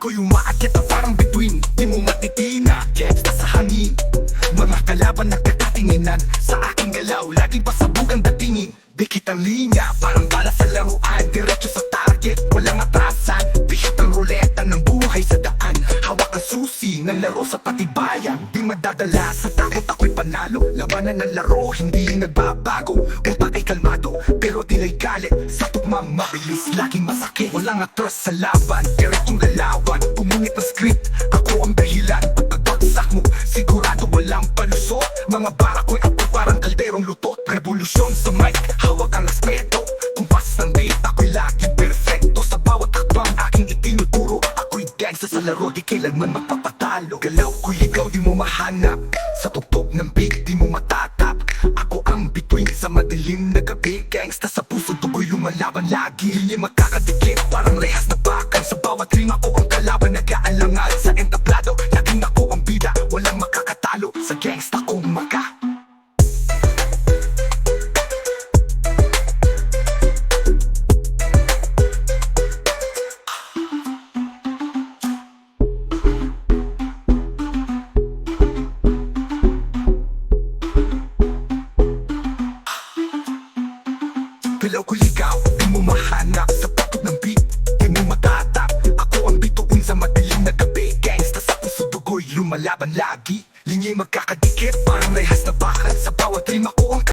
Ako'y umaakit na parang bituin. Di mo matitina, gets sa hangin. Mga kalaban nagkakatinginan. Sa aking galaw, laging pasabog ang datingin? Dikit ang linya, parang bala sa laruan. Diretso sa target, walang atrasan. Bihit ang ruleta ng buhay sa daan. Hawak ang susi ng laro sa patibayan. Di madadala sa takot ako'y panalo. Labanan ng laro, hindi nagbabago. Utak ay kalmado, pero tila'y galit. Sa tugmang mabilis, laging masakit. Walang atras sa laban, diretsong lalawan Pumunit ang script, ako ang dahilan. Pagkabagsak mo, sigurado walang palusot. Mga bara ko'y apoy parang kalderong lutot Revolusyon sa mic, hawak ang aspeto. Kumpas ng beat, ako'y laging perfecto. Sa bawat hakbang aking itinuturo. Ako'y gangsta sa laro, di kailanman magpapatalo. Galaw ko'y ikaw, di mo mahanap. Sa tugtog ng beat, di mo matatap Gangsta sa puso, dugo'y lumalaban lagi Hindi magkakadikit, parang rehas na bakal. Sa bawat ring ako ang kalaban, nag-aalangal. Sa entablado, laging ako ang bida Walang makakatalo. Sa gangsta Galaw ko ligaw, di mo mahanap sa pakot ng beat. Di mo matatap, ako ang bituin sa madilim na gabi. Gangsta sa puso dugo'y lumalaban lagi. Linya'y magkakadikit, parang layas na bakal. Sa bawat rima ko ang